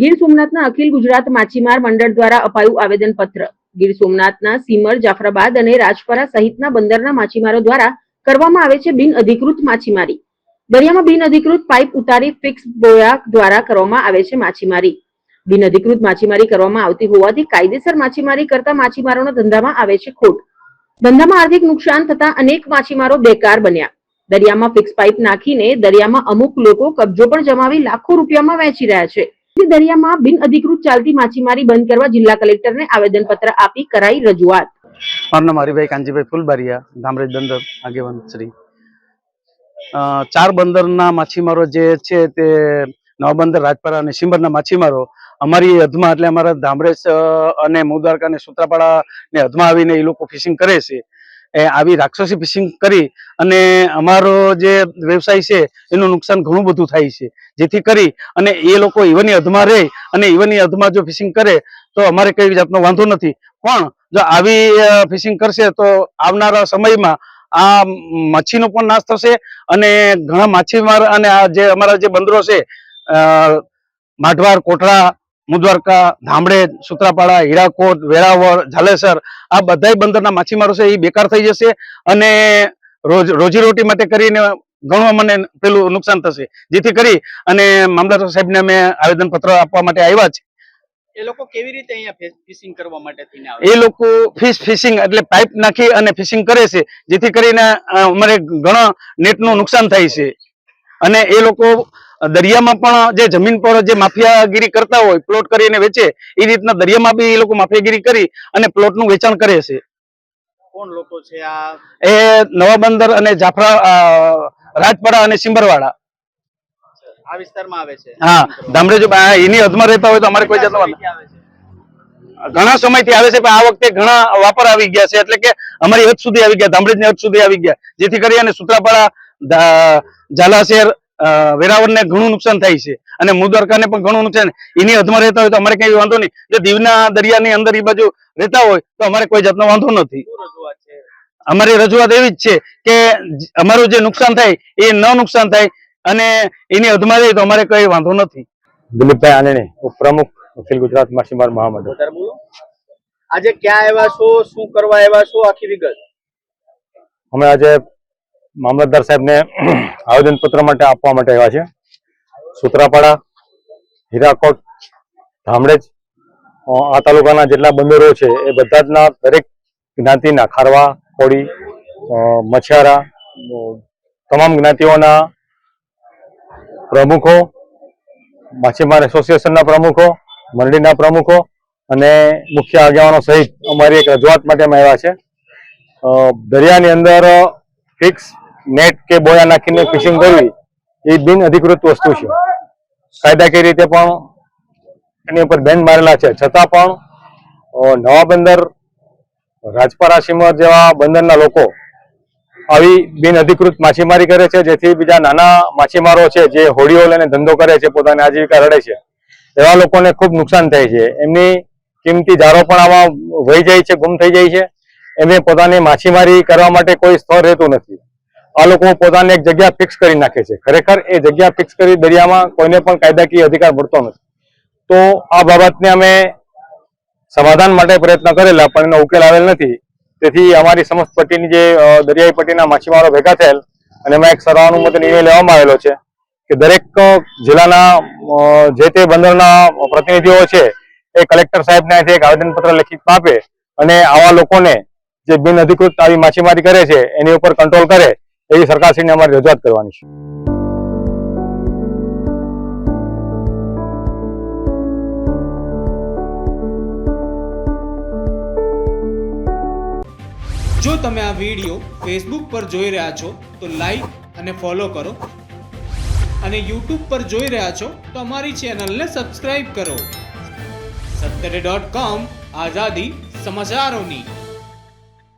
ગીર સોમનાથના અખિલ ગુજરાત માછીમાર મંડળ દ્વારા અપાયું આવેદનપત્ર. ગીર સોમનાથના સીમર, જાફરાબાદ અને રાજપરા સહિતના બંદરના માછીમારો દ્વારા કરવામાં આવે છે બિન અધિકૃત માછીમારી. દરિયામાં બિન અધિકૃત પાઇપ ઉતારી ફિક્સ બોયા દ્વારા કરવામાં આવે છે માછીમારી. બિન અધિકૃત માછીમારી કરવામાં આવતી હોવાથી કાયદેસર માછીમારી કરતા માછીમારોના ધંધામાં આવે છે ખોટ. ધંધામાં આર્થિક નુકસાન થતા અનેક માછીમારો બેકાર બન્યા. દરિયામાં ફિક્સ પાઇપ નાખીને દરિયામાં અમુક લોકો કબજો પણ જમાવી લાખો રૂપિયામાં વેચી રહ્યા છે. દરિયામાં બિન અધિકૃત ચાલતી માછીમારી બંધ કરવા જિલ્લા કલેક્ટરને આવેદનપત્ર આપી કરાઈ રજૂઆત. હરિભાઈ કાંજીભાઈ ફૂલબારિયા, ધામરેજ બંદર આગેવાન શ્રી. ચાર બંદરના માછીમારો જે છે તે નવા બંદર રાજપરા અને સિંબરના માછીમારો અમારી હદમાં, એટલે અમારા ધામરેજ અને મુદ્વારકા અને સુત્રાપાડા ને હદમાં આવીને એ લોકો ફિશિંગ કરે છે. આવી રાક્ષસી ફિશિંગ કરી અને અમારો જે વ્યવસાય છે, એનું નુકસાન ઘણું બધું થાય છે. જેથી કરી અને એ લોકો ઈવનની હદમાં રહે અને ઈવનની હદમાં જો ફિશિંગ કરે તો અમારે કઈ જાતનો વાંધો નથી. પણ જો આવી ફિશિંગ કરશે તો આવનારા સમયમાં આ મચ્છીનો પણ નાશ થશે અને ઘણા માછીમાર અને આ જે અમારા જે બંદરો છે માઢવાર કોટડા મુદ્વારકા ધામડેદ સુત્રાપાડા હીરાકોટ વેરાવળ ઝાલેસર આ બધા બંદરના માછીમારો છે એ બેકાર થઈ જશે અને રોજ રોજીરોટી માટે કરીને ઘણું મને પેલું નુકસાન થશે. જેથી કરી અને મામલતદાર સાહેબને અમે આવેદનપત્ર આપવા માટે આવ્યા છે. એ લોકો કેવી રીતે અહીંયા ફિશિંગ કરવા માટે થઈને આવે એ લોકો ફિશ ફિશિંગ એટલે પાઇપ નાખી અને ફિશિંગ કરે છે. જેથી કરીને અમારે ઘણા નેટનું નુકસાન થાય છે. અને એ લોકો દરિયામાં પણ જે જમીન પર જે માફિયાગીરી કરતા હોય પ્લોટ કરીને વેચે એ રીતના દરિયામાં બી એ લોકો માફિયાગીરી કરી અને પ્લોટનું વેચાણ કરે છે. કોણ લોકો છે આ? એ નવા બંદર અને જાફરા રાજપરા અને સિંબરવાડા. આ વિસ્તારમાં આવે છે? હા ધામરેજ એની હદમાં રહેતા હોય તો અમારે કોઈ જતો ઘણા સમયથી આવે છે પણ આ વખતે ઘણા વાપર આવી ગયા છે એટલે કે અમારી હદ સુધી આવી ગયા ધામરેજની હદ સુધી આવી ગયા. જેથી કરી અને સુત્રાપાડા ઝાલાશેર વેરાવળને ઘણું નુકસાન થાય છે અને મુદરકાને પણ ઘણું નુકસાન. એની હદમાં રહેતા હોય તો અમારે કઈ વાંધો નહીં. જો દીવના દરિયાની અંદર એ બાજુ રહેતા હોય તો અમારે કોઈ જાતનો વાંધો નથી. અમારી રજૂઆત એવી જ છે કે અમારું જે નુકસાન થાય એ ન નુકસાન થાય અને એની હદમાં રહે તો અમારે કઈ વાંધો નથી. દિલીપભાઈ આનણી ઉપપ્રમુખ અખિલ ગુજરાત માછીમાર મહામંડળ. આજે ક્યાં આવ્યા છો? શું કરવા આવ્યા છો? આખી વિગત. અમે આજે મામલતદાર સાહેબને આવેદનપત્ર માટે આપવા માટે આવ્યા છે. સુત્રાપાડા, હીરાકોટ ધામડેજ આ તાલુકાના જેટલા બંદરો છે એ બધા જ ના દરેક જ્ઞાતિના ખારવા, કોળી મછિયારા તમામ જ્ઞાતિઓના પ્રમુખો, માછીમાર એસોસિએશનના પ્રમુખો, મંડળીના પ્રમુખો અને મુખ્ય આગેવાનો સહિત અમારી એક રજૂઆત માટે અમે આવ્યા છે. દરિયાની અંદર ફિક્સ નેટ કે બોયા નાખીને ફિશિંગ કરવી, એ બિન અધિકૃત વસ્તુ છે. કાયદાકીય રીતે પણ એની ઉપર બેન મારેલા છે. છતાં પણ નવા બંદર રાજપારા સીમર જેવા બંદરના લોકો આવી બિન અધિકૃત માછીમારી કરે છે, જેથી બીજા નાના માછીમારો છે, જે હોડીઓ લઈને ધંધો કરે છે, પોતાની આજીવિકા રડે છે, એવા લોકોને ખૂબ નુકસાન થાય છે. એમની કિંમતી જારો પણ આમાં વહી જાય છે, ગુમ થઈ જાય છે. એમને પોતાની માછીમારી કરવા માટે કોઈ સ્થળ રહેતું નથી. આ લોકો પોતાને એક જગ્યા ફિક્સ કરી નાખે છે. ખરેખર એ જગ્યા ફિક્સ કરી દરિયામાં કોઈને પણ કાયદાકીય અધિકાર મળતો નથી. તો આ બાબતને અમે સમાધાન માટે પ્રયત્ન કરેલા, પણ એનો ઉકેલ આવેલ નથી. તેથી અમારી સમસ્ત પટ્ટીની જે દરિયાઈ પટ્ટીના માછીમારો ભેગા થયેલ અને એમાં એક સર્વાનુમતે નિર્ણય લેવામાં આવેલો છે કે દરેક જિલ્લાના જે તે બંદરના પ્રતિનિધિઓ છે, એ કલેક્ટર સાહેબને અહીંથી એક આવેદનપત્ર લેખિત આપે અને આવા લોકોને જે બિન અધિકૃત આવી માછીમારી કરે છે, એની ઉપર કંટ્રોલ કરે એવી સરકારશ્રીને અમારી રજૂઆત કરવાની છે. જો તમે આ વીડિયો ફેસબુક પર જોઈ રહ્યા છો, તો લાઈક અને ફોલો કરો. અને યુટ્યુબ પર જોઈ રહ્યા છો, તો અમારી ચેનલને સબસ્ક્રાઇબ કરો. સત્તરે ડોટ કોમ આઝાદી સમાચારોની.